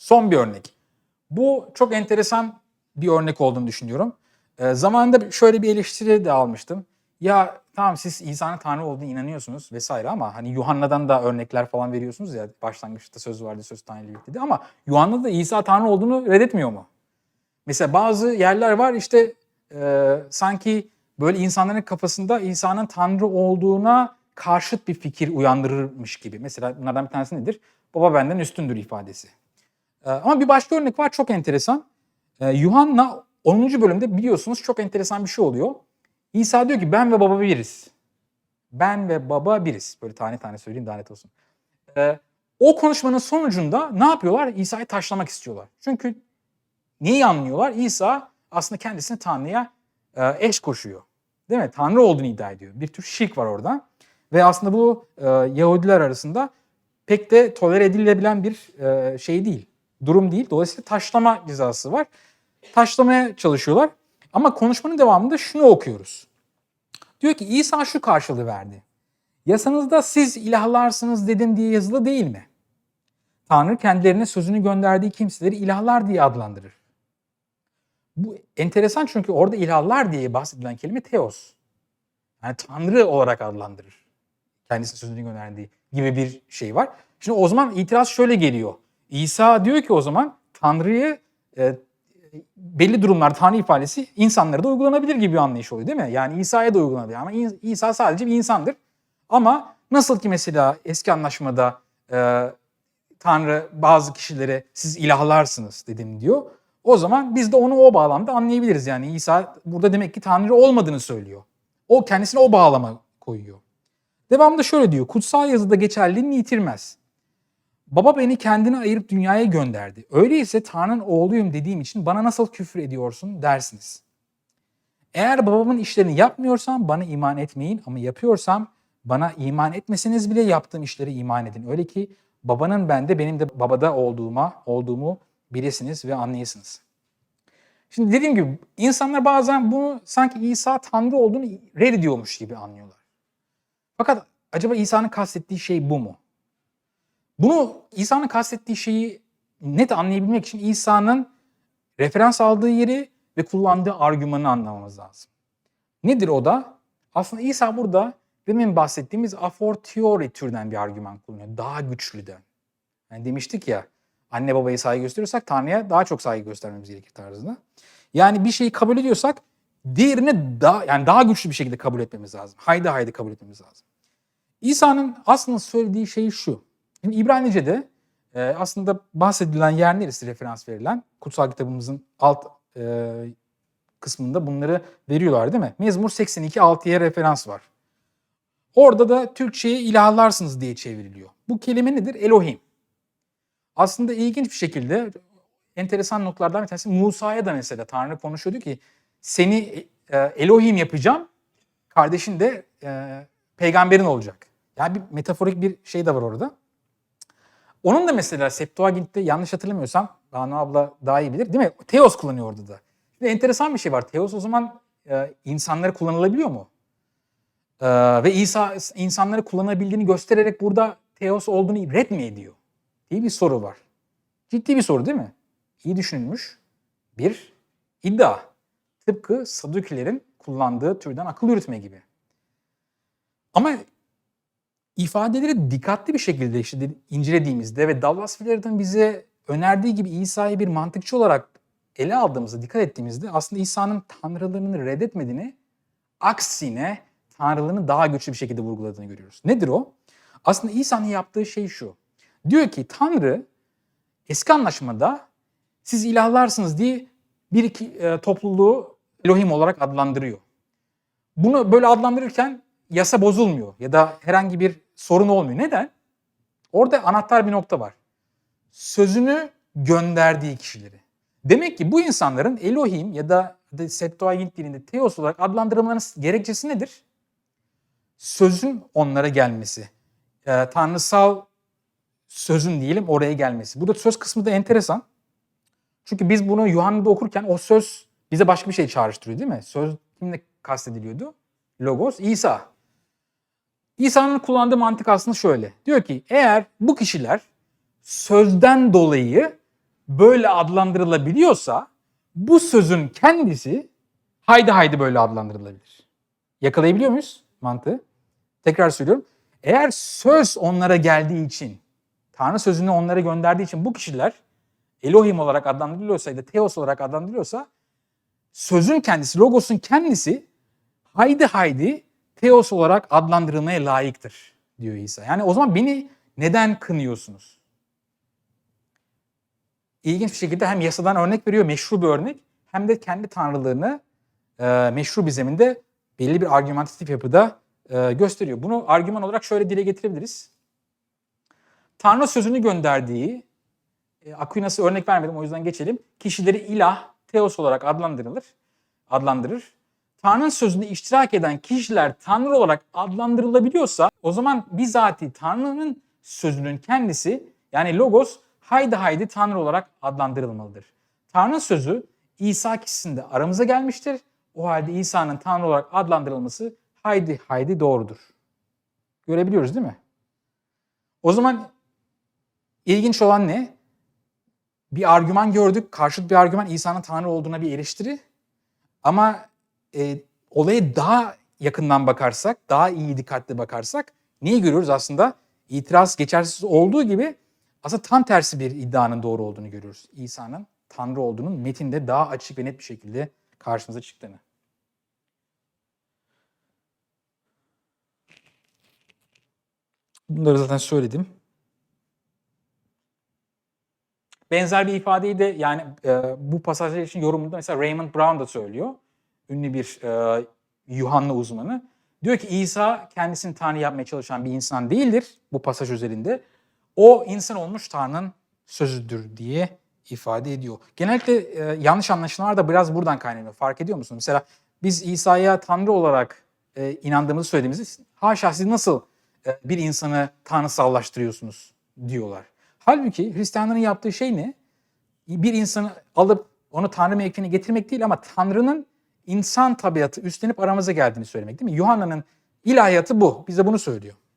Son bir örnek. Bu çok enteresan bir örnek olduğunu düşünüyorum. Ee, zamanında şöyle bir eleştiri de almıştım. Ya tamam siz İsa'nın Tanrı olduğunu inanıyorsunuz vesaire ama hani Yuhanna'dan da örnekler falan veriyorsunuz ya başlangıçta söz vardı söz Tanrı ile birlikte ama Yuhanna da İsa Tanrı olduğunu reddetmiyor mu? Mesela bazı yerler var işte e, sanki böyle insanların kafasında İsa'nın Tanrı olduğuna karşıt bir fikir uyandırırmış gibi. Mesela bunlardan bir tanesi nedir? Baba benden üstündür ifadesi. E, ama bir başka örnek var çok enteresan. E, Yuhanna 10. bölümde biliyorsunuz çok enteresan bir şey oluyor. İsa diyor ki ben ve baba biriz. Ben ve baba biriz. Böyle tane tane söyleyeyim daha net olsun. E, o konuşmanın sonucunda ne yapıyorlar? İsa'yı taşlamak istiyorlar. Çünkü neyi anlıyorlar? İsa aslında kendisini Tanrı'ya e, eş koşuyor. Değil mi? Tanrı olduğunu iddia ediyor. Bir tür şirk var orada. Ve aslında bu e, Yahudiler arasında pek de tolere edilebilen bir e, şey değil. Durum değil. Dolayısıyla taşlama cezası var. Taşlamaya çalışıyorlar. Ama konuşmanın devamında şunu okuyoruz. Diyor ki İsa şu karşılığı verdi. Yasanızda siz ilahlarsınız dedim diye yazılı değil mi? Tanrı kendilerine sözünü gönderdiği kimseleri ilahlar diye adlandırır. Bu enteresan çünkü orada ilahlar diye bahsedilen kelime teos. Yani Tanrı olarak adlandırır. Kendisine sözünü gönderdiği gibi bir şey var. Şimdi o zaman itiraz şöyle geliyor. İsa diyor ki o zaman Tanrı'yı e, belli durumlarda Tanrı ifadesi insanlara da uygulanabilir gibi bir anlayış oluyor değil mi? Yani İsa'ya da uygulanabilir ama İsa sadece bir insandır. Ama nasıl ki mesela eski anlaşmada e, Tanrı bazı kişilere siz ilahlarsınız dedim diyor. O zaman biz de onu o bağlamda anlayabiliriz. Yani İsa burada demek ki Tanrı olmadığını söylüyor. O kendisine o bağlama koyuyor. Devamında şöyle diyor. Kutsal yazıda geçerliliğini yitirmez. Baba beni kendine ayırıp dünyaya gönderdi. Öyleyse Tanrı'nın oğluyum dediğim için bana nasıl küfür ediyorsun dersiniz. Eğer babamın işlerini yapmıyorsam bana iman etmeyin ama yapıyorsam bana iman etmeseniz bile yaptığım işleri iman edin. Öyle ki babanın bende benim de babada olduğuma olduğumu bilesiniz ve anlayasınız. Şimdi dediğim gibi insanlar bazen bunu sanki İsa Tanrı olduğunu reddediyormuş gibi anlıyorlar. Fakat acaba İsa'nın kastettiği şey bu mu? Bunu İsa'nın kastettiği şeyi net anlayabilmek için İsa'nın referans aldığı yeri ve kullandığı argümanı anlamamız lazım. Nedir o da? Aslında İsa burada demin bahsettiğimiz afortiori türden bir argüman kullanıyor. Daha güçlüden. Yani demiştik ya anne babaya saygı gösteriyorsak Tanrı'ya daha çok saygı göstermemiz gerekir tarzında. Yani bir şeyi kabul ediyorsak diğerini daha yani daha güçlü bir şekilde kabul etmemiz lazım. Haydi haydi kabul etmemiz lazım. İsa'nın aslında söylediği şey şu. Şimdi İbranice'de e, aslında bahsedilen yer neresi referans verilen? Kutsal kitabımızın alt e, kısmında bunları veriyorlar değil mi? Mezmur 82 6'ya referans var. Orada da Türkçe'ye ilahlarsınız diye çevriliyor. Bu kelime nedir? Elohim. Aslında ilginç bir şekilde enteresan noktalardan bir tanesi Musa'ya da mesela Tanrı konuşuyordu ki seni e, Elohim yapacağım, kardeşin de e, peygamberin olacak. Yani bir metaforik bir şey de var orada. Onun da mesela Septuagint'te yanlış hatırlamıyorsam Banu abla daha iyi bilir değil mi? Teos kullanıyor orada da. Şimdi enteresan bir şey var. Teos o zaman e, insanlara kullanılabiliyor mu? E, ve İsa insanları kullanabildiğini göstererek burada Teos olduğunu red mi ediyor? diye bir soru var. Ciddi bir soru değil mi? İyi düşünülmüş bir iddia. Tıpkı Sadukilerin kullandığı türden akıl yürütme gibi. Ama ifadeleri dikkatli bir şekilde işte de- incelediğimizde ve Dallas Willard'ın bize önerdiği gibi İsa'yı bir mantıkçı olarak ele aldığımızda, dikkat ettiğimizde aslında İsa'nın tanrılığını reddetmediğini, aksine tanrılığını daha güçlü bir şekilde vurguladığını görüyoruz. Nedir o? Aslında İsa'nın yaptığı şey şu. Diyor ki Tanrı eski anlaşmada siz ilahlarsınız diye bir iki e, topluluğu Elohim olarak adlandırıyor. Bunu böyle adlandırırken yasa bozulmuyor ya da herhangi bir sorun olmuyor. Neden? Orada anahtar bir nokta var. Sözünü gönderdiği kişileri. Demek ki bu insanların Elohim ya da Septuagint dilinde Theos olarak adlandırılmalarının gerekçesi nedir? Sözün onlara gelmesi. Ee, tanrısal sözün diyelim oraya gelmesi. Burada söz kısmı da enteresan. Çünkü biz bunu Yuhanna'da okurken o söz bize başka bir şey çağrıştırıyor değil mi? Söz kimle kastediliyordu? Logos, İsa. İsa'nın kullandığı mantık aslında şöyle. Diyor ki eğer bu kişiler sözden dolayı böyle adlandırılabiliyorsa bu sözün kendisi haydi haydi böyle adlandırılabilir. Yakalayabiliyor muyuz mantığı? Tekrar söylüyorum. Eğer söz onlara geldiği için, Tanrı sözünü onlara gönderdiği için bu kişiler Elohim olarak adlandırılıyorsa ya da Theos olarak adlandırılıyorsa sözün kendisi, logosun kendisi haydi haydi Theos olarak adlandırılmaya layıktır diyor İsa. Yani o zaman beni neden kınıyorsunuz? İlginç bir şekilde hem yasadan örnek veriyor, meşru bir örnek, hem de kendi tanrılığını e, meşru bir zeminde belli bir argümantatif yapıda e, gösteriyor. Bunu argüman olarak şöyle dile getirebiliriz. Tanrı sözünü gönderdiği, e, Aquinas'ı örnek vermedim o yüzden geçelim. Kişileri ilah, teos olarak adlandırılır, adlandırır. Tanrı'nın sözünde iştirak eden kişiler Tanrı olarak adlandırılabiliyorsa o zaman bizatihi Tanrı'nın sözünün kendisi yani logos haydi haydi Tanrı olarak adlandırılmalıdır. Tanrı sözü İsa kişisinde aramıza gelmiştir. O halde İsa'nın Tanrı olarak adlandırılması haydi haydi doğrudur. Görebiliyoruz değil mi? O zaman ilginç olan ne? Bir argüman gördük, karşıt bir argüman İsa'nın Tanrı olduğuna bir eleştiri. Ama e, olaya daha yakından bakarsak, daha iyi dikkatli bakarsak neyi görüyoruz aslında? İtiraz geçersiz olduğu gibi aslında tam tersi bir iddianın doğru olduğunu görüyoruz. İsa'nın Tanrı olduğunun metinde daha açık ve net bir şekilde karşımıza çıktığını. Bunları zaten söyledim. Benzer bir ifadeyi de yani e, bu pasajlar için yorumunda mesela Raymond Brown da söylüyor. Ünlü bir e, Yuhanna uzmanı. Diyor ki İsa kendisini Tanrı yapmaya çalışan bir insan değildir bu pasaj üzerinde. O insan olmuş Tanrı'nın sözüdür diye ifade ediyor. Genellikle e, yanlış anlaşılmalar da biraz buradan kaynaklanıyor. Fark ediyor musunuz? Mesela biz İsa'ya Tanrı olarak e, inandığımızı söylediğimizde haşa siz nasıl e, bir insanı tanrısallaştırıyorsunuz diyorlar. Halbuki Hristiyanların yaptığı şey ne? Bir insanı alıp onu Tanrı mevkine getirmek değil ama Tanrı'nın insan tabiatı üstlenip aramıza geldiğini söylemek değil mi? Yuhanna'nın ilahiyatı bu. Bize bunu söylüyor.